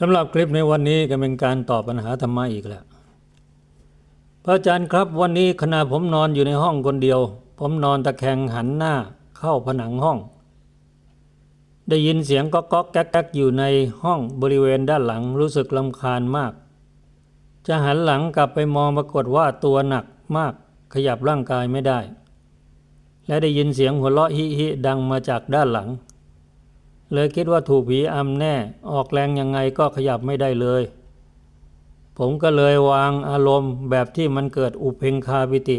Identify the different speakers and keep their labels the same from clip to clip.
Speaker 1: สำหรับคลิปในวันนี้ก็เป็นการตอบปัญหาธรรมะอีกแล้วพระอาจารย์ครับวันนี้ขณะผมนอนอยู่ในห้องคนเดียว ผมนอนตะแคงหันหน้าเข้าผนังห้อง ได้ยินเสียงก๊อกก๊อกแก๊กแก๊กอยู่ในห้องบริเวณด้านหลังรู้สึกลำคาญมาก จะหันหลังกลับไปมองปรากฏว่าตัวหนักมากขยับร่างกายไม่ได้ และได้ยินเสียงหัวเราะฮิฮิดังมาจากด้านหลัง เลยคิดว่าถูกผีอำแน่ ออกแรงยังไงก็ขยับไม่ได้เลย ผมก็เลยวางอารมณ์แบบที่มันเกิดอุเพงคาปิติ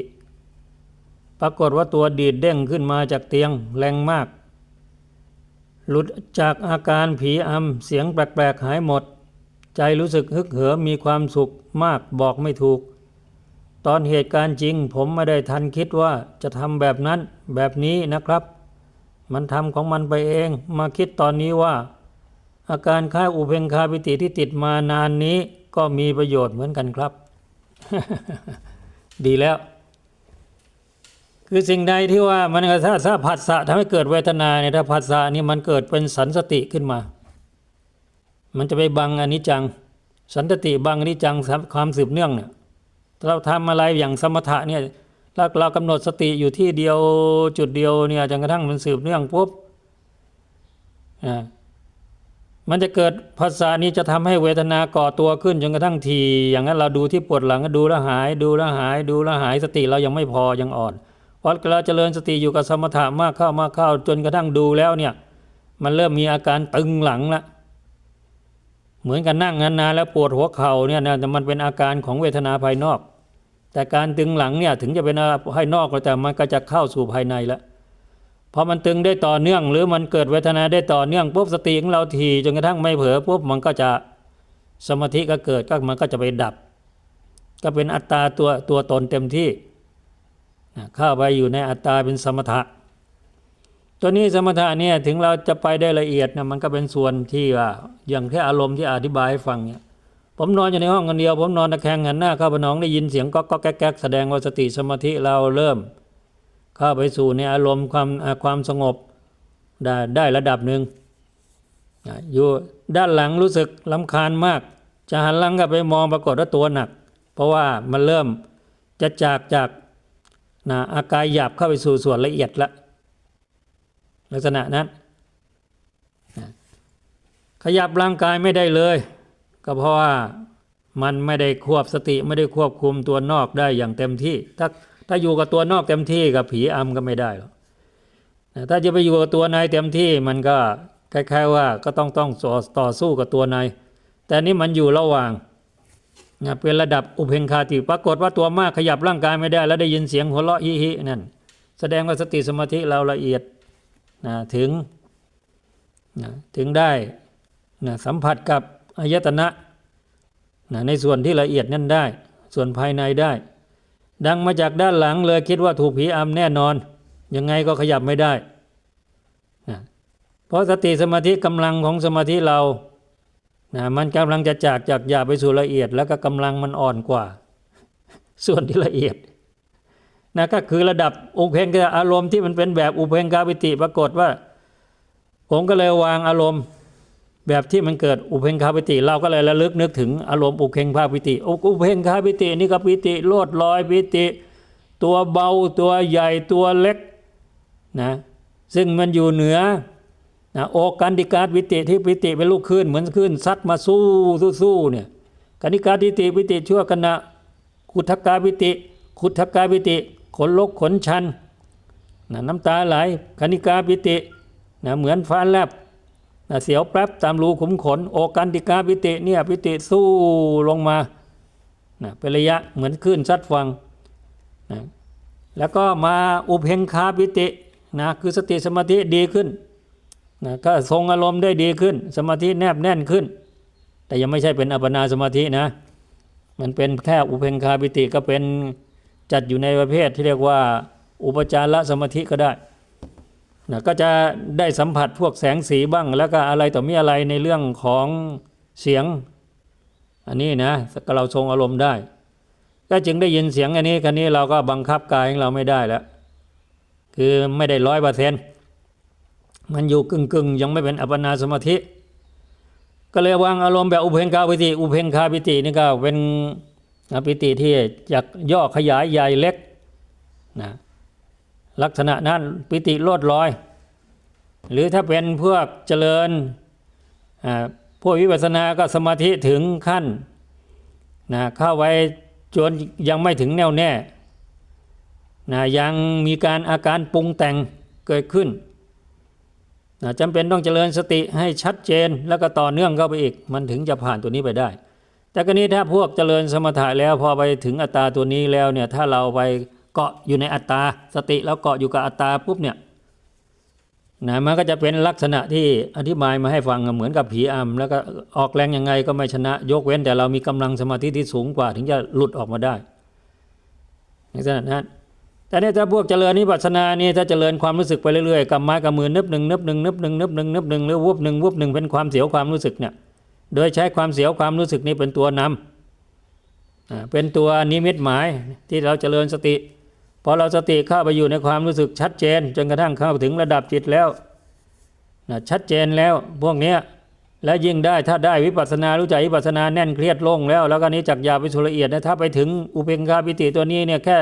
Speaker 1: ปรากฏว่าตัวดีดเด้งขึ้นมาจากเตียงแรงมาก หลุดจากอาการผีอำเสียงแปลกๆหายหมด ใจรู้สึกฮึกเหิมมีความสุขมากบอกไม่ถูก ตอนเหตุการณ์จริงผมไม่ได้ทันคิดว่าจะทำแบบนั้นแบบนี้นะครับ มันทำของมันไปเอง มาคิดตอนนี้ว่า อาการคล้ายอุเพงคาปิติที่ติดมานานนี้ก็มีประโยชน์เหมือนกันครับ ดีแล้ว คือสิ่งใดที่ว่ามันถ้าถ้าผัสสะทำให้เกิดเวทนาเนี่ยถ้าผัสสะนี่มันเกิดเป็นสันสติขึ้นมา มันจะไปบังอนิจจัง สันติบังอนิจจังความสืบเนื่องเนี่ยเราทำอะไรอย่างสมถะเนี่ย เราเรากำหนดสติอยู่ที่เดียวจุดเดียวเนี่ยจนกระทั่งมันสืบเนื่องปุ๊บอ่ามันจะเกิดภาษานี้จะทำให้เวทนาก่อตัวขึ้นจนกระทั่งที อย่างนั้นเราดูที่ปวดหลังก็ดูแลหาย ดูแลหาย ดูแลหายสติเรายังไม่พอยังอ่อนพอเราเจริญสติอยู่กับสมถะมากเข้ามากเข้าจนกระทั่งดูแล้วเนี่ย มันเริ่มมีอาการตึงหลังละเหมือนกันนั่งนานๆแล้วปวดหัวเข่าเนี่ยนะมันเป็นอาการของเวทนาภายนอก แต่การตึงหลังเนี่ยถึงจะเป็นภายนอกก็แต่มันก็จะเข้าสู่ภายในแล้วพอมันตึงได้ต่อเนื่องหรือมันเกิดเวทนาได้ต่อเนื่องปุ๊บสติของเราทีจนกระทั่งไม่เผลอปุ๊บมันก็จะสมาธิก็เกิดก็มันก็จะไปดับ ก็เป็นอัตตาตัวตัวตนเต็มที่เข้าไปอยู่ในอัตตาเป็นสมถะ ตัวนี้สมถะเนี่ยถึงเราจะไปได้ละเอียดนะมันก็เป็นส่วนที่ว่าอย่างแค่อารมณ์ที่อธิบายให้ฟังเนี่ย ผมนอนอยู่ในห้องคนเดียว ผมนอนตะแคงหันหน้าเข้าไปน้องได้ยินเสียงก๊อกก๊อกแก๊กแก๊กแสดงว่าสติสมาธิเราเริ่ม เข้าไปสู่ในอารมณ์ความความสงบได้ได้ระดับหนึ่งอยู่ด้านหลังรู้สึกลำคาญมาก จะหันหลังกลับไปมองปรากฏว่าตัวหนัก เพราะว่ามันเริ่มจะจากจากนะอากายหยาบเข้าไปสู่ส่วนละเอียดละ ลักษณะนั้นขยับร่างกายไม่ได้เลย ก็เพราะว่ามันไม่ได้ควบสติไม่ได้ควบคุมตัวนอกได้อย่างเต็มที่ ถ้าถ้าอยู่กับตัวนอกเต็มที่กับผีอำก็ไม่ได้หรอกถ้าจะไปอยู่กับตัวในเต็มที่มันก็คล้ายๆว่าก็ต้องต้องต่อสู้กับตัวใน แต่นี้มันอยู่ระหว่างนะเป็นระดับอุเพงคาติปรากฏว่าตัวมากขยับร่างกายไม่ได้ แล้วได้ยินเสียงหัวเราะฮิฮินั่นแสดงว่าสติสมาธิเราละเอียดนะถึงนะถึงได้นะสัมผัสกับ อายตนะนะในส่วนที่ละเอียดนั่นได้ ส่วนภายในได้ ดังมาจากด้านหลังเลยคิดว่าถูกผีอำแน่นอน ยังไงก็ขยับไม่ได้นะเพราะสติสมาธิกำลังของสมาธิเรานะมันกำลังจะจากจากหยาบไปสู่ละเอียด แล้วก็กำลังมันอ่อนกว่า ส่วนที่ละเอียดนะก็คือระดับอุเพงกอารมณ์ที่มันเป็นแบบอุเพงกาปิติปรากฏว่า ผมก็เลยวางอารมณ์ แบบที่มันเกิดอุเพงคาปิติ เราก็เลยระลึกนึกถึงอารมณ์อุเพงคาปิติอุเพงคาปิตินี่ก็ปิติโลดลอยปิติ ตัวเบาตัวใหญ่ตัวเล็กนะซึ่งมันอยู่เหนือนะโอกันดิกาปิติที่ปิติเป็นลูกคลื่นเหมือนคลื่นซัดมาสู้สู้สู้เนี่ยกันดิกาปิติปิติชั่วขณะขุทกาปิติขุทกาปิติขนลกขนชันนะน้ำตาไหลคณิกาปิตินะเหมือนฟ้าแลบ เสียวแป๊บตามรูขุมขน โอกันติกาปิติเนี่ยปิติสู้ลงมานะเป็นระยะเหมือนคลื่นซัดฟังนะแล้วก็มาอุเพงคาปิตินะคือสติสมาธิดีขึ้นนะก็ทรงอารมณ์ได้ดีขึ้น สมาธิแนบแน่นขึ้น แต่ยังไม่ใช่เป็นอัปปนาสมาธินะมันเป็นแค่อุเพงคาปิติก็เป็นจัดอยู่ในประเภทที่เรียกว่าอุปจารสมาธิก็ได้ นะก็จะได้สัมผัสพวกแสงสีบ้าง แล้วก็อะไรต่อมีอะไรในเรื่องของเสียง อันนี้นะก็เราทรงอารมณ์ได้ ก็จึงได้ยินเสียงอันนี้คันนี้เราก็บังคับกายของเราไม่ได้แล้วคือไม่ได้ร้อยเปอร์เซ็นต์มันอยู่กึ่งกึ่งๆยังไม่เป็นอัปปนาสมาธิ ก็เลยวางอารมณ์แบบอุเพงคาปิติ อุเพงคาปิตินี่ก็เป็นปิติที่จากย่อขยายใหญ่เล็กนะ ลักษณะนั้นปิติโลดลอย หรือถ้าเป็นพวกเจริญพวกวิปัสสนาก็สมาธิถึงขั้นนะเข้าไว้จนยังไม่ถึงแน่วแน่นะยังมีการอาการปรุงแต่งเกิดขึ้นนะจำเป็นต้องเจริญสติให้ชัดเจนแล้วก็ต่อเนื่องเข้าไปอีก มันถึงจะผ่านตัวนี้ไปได้ แต่กรณีถ้าพวกเจริญสมถะแล้วพอไปถึงอัตตาตัวนี้แล้วเนี่ยถ้าเราไป เกาะอยู่ในอัตตาสติแล้วเกาะอยู่กับอัตตาปุ๊บเนี่ยนะมันก็จะเป็นลักษณะที่อธิบายมาให้ฟังเหมือนกับผีอำแล้วก็ออกแรงยังไงก็ไม่ชนะยกเว้นแต่เรามีกำลังสมาธิที่สูงกว่า ถึงจะหลุดออกมาได้ในขณะนั้นแต่เนี่ยถ้าพวกเจริญนิพพานานี่ถ้าเจริญความรู้สึกไปเรื่อยๆกับไม้กับมือนึบหนึ่งนึบหนึ่งนึบหนึ่งนึบหนึ่งนึบหนึ่งหรือวุบหนึ่งวุบหนึ่งเป็นความเสียวความรู้สึกเนี่ยโดยใช้ความเสียวความรู้สึกนี้เป็นตัวนำอ่าเป็นตัวนิมิตหมายที่เราเจริญสติ พอเราสติเข้าไปอยู่ในความรู้สึกชัดเจน จนกระทั่งเข้าถึงระดับจิตแล้วนะชัดเจนแล้วพวกเนี้ยแล้วยิ่งได้ถ้าได้วิปัสสนารู้ใจวิปัสสนาแน่นเครียดโล่งแล้ว แล้วก็นี้จักยาไปสู่ละเอียดนะถ้าไปถึงอุเบกขาปิติตัวนี้เนี่ยแค่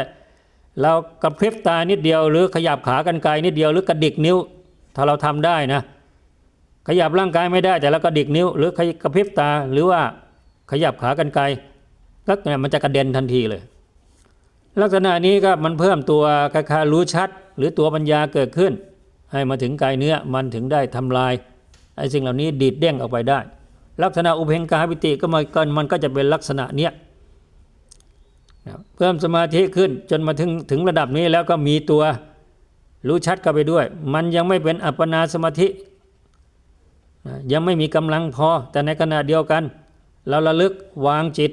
Speaker 1: เรากระพริบตานิดเดียว หรือขยับขากันไกลนิดเดียวหรือกระดิกนิ้ว ถ้าเราทำได้นะ ขยับร่างกายไม่ได้แต่เรากระดิกนิ้ว หรือกระพริบตาหรือว่าขยับขากันไกลก็เนี่ยมันจะกระเด็นทันทีเลย ลักษณะนี้ก็มันเพิ่มตัวคาคารู้ชัด หรือตัวปัญญาเกิดขึ้น ให้มาถึงกายเนื้อมันถึงได้ทำลายไอ้สิ่งเหล่านี้ดีดเด้งออกไปได้ ลักษณะอุเพงกาปิติก็มากันมันก็จะเป็นลักษณะเนี้ยเพิ่มสมาธิขึ้นจนมาถึงถึงระดับนี้แล้วก็มีตัวรู้ชัดเข้าไปด้วย มันยังไม่เป็นอัปปนาสมาธิ ยังไม่มีกำลังพอ แต่ในขณะเดียวกัน เราระลึกวางจิต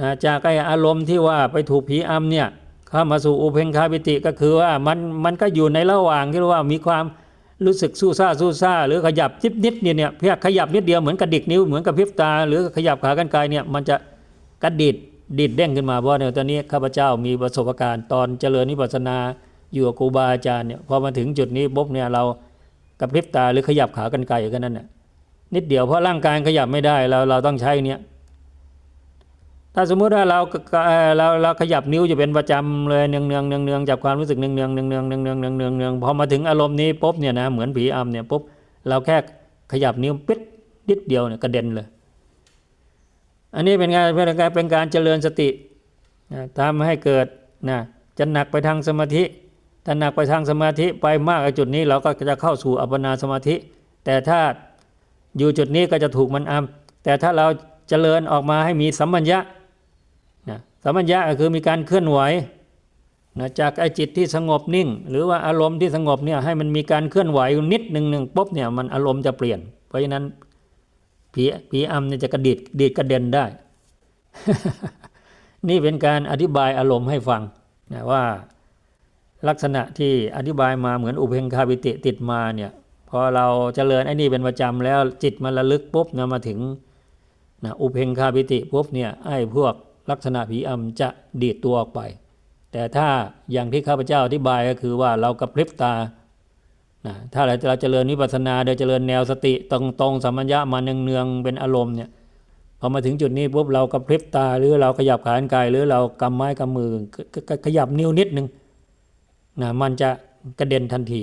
Speaker 1: นะจากไออารมณ์ที่ว่าไปถูกผีอำเนี่ยเข้ามาสู่อุเพงคาปิติก็คือว่ามันมันก็อยู่ในระหว่างที่ว่ามีความรู้สึกสู้ซ่าสู้ซ่าหรือขยับจิบนิดเนี่ยเนี่ยเพียงขยับนิดเดียวเหมือนกระดิกนิ้วเหมือนกับพริบตา หรือขยับขากันไกลเนี่ยมันจะกระดิดดิดเด้งขึ้นมาเพราะเนี่ยตอนนี้ข้าพเจ้ามีประสบการณ์ตอนเจริญนิพพานาอยู่กับครูบาอาจารย์เนี่ยพอมาถึงจุดนี้ปุ๊บเนี่ยเรากระพริบตาหรือขยับขากันไกลแค่นั้นน่ะนิดเดียวเพราะร่างกายขยับไม่ได้เราเราต้องใช้เนี่ย ถ้าสมมุติว่าเราเราเราขยับนิ้วจะเป็นประจำเลยเนืองเนืองเนืองเนืองจับความรู้สึกเนืองเนืองเนืองเนืองเนืองเนืองเนืองเนืองเนืองพอมาถึงอารมณ์นี้ปุ๊บเนี่ยนะเหมือนผีอำเนี่ยปุ๊บเราแค่ขยับนิ้วปิดนิดเดียวเนี่ยกระเด็นเลย อันนี้เป็นการเป็นการเป็นการเจริญสติทำให้เกิดนะจะหนักไปทางสมาธิถ้าหนักไปทางสมาธิไปมากไอจุดนี้เราก็จะเข้าสู่อัปปนาสมาธิ แต่ถ้าอยู่จุดนี้ก็จะถูกมันอำแต่ถ้าเราเจริญออกมาให้มีสัมมัญญะ สัมมัญญะก็คือมีการเคลื่อนไหวนะจากไอจิตที่สงบนิ่ง หรือว่าอารมณ์ที่สงบเนี่ยให้มันมีการเคลื่อนไหวนิดหนึ่งหนึ่งปุ๊บเนี่ยมันอารมณ์จะเปลี่ยน เพราะฉะนั้นผีผีอำเนี่ยจะกระดิดดีดกระเด็นได้ นี่เป็นการอธิบายอารมณ์ให้ฟังนะว่าลักษณะที่อธิบายมาเหมือนอุเพงคาปิติติดมาเนี่ยพอเราเจริญไอ้นี่เป็นประจำแล้วจิตมันระลึกปุ๊บเนี่ยมาถึงนะอุเพงคาปิติปุ๊บเนี่ยไอ้พวก ลักษณะผีอำจะดีดตัวออกไป แต่ถ้าอย่างที่ข้าพเจ้าอธิบายก็คือว่าเรากระพริบตานะถ้าเราเราเจริญวิปัสสนาโดยเจริญแนวสติตรงตรงๆสัมมัญญะมาเนืองๆเป็นอารมณ์เนี่ยพอมาถึงจุดนี้ปุ๊บเรากระพริบตาหรือเราขยับขานกายหรือเรากำไม้กำมือขขขยับนิ้วนิดนึงนะมันจะกระเด็นทันที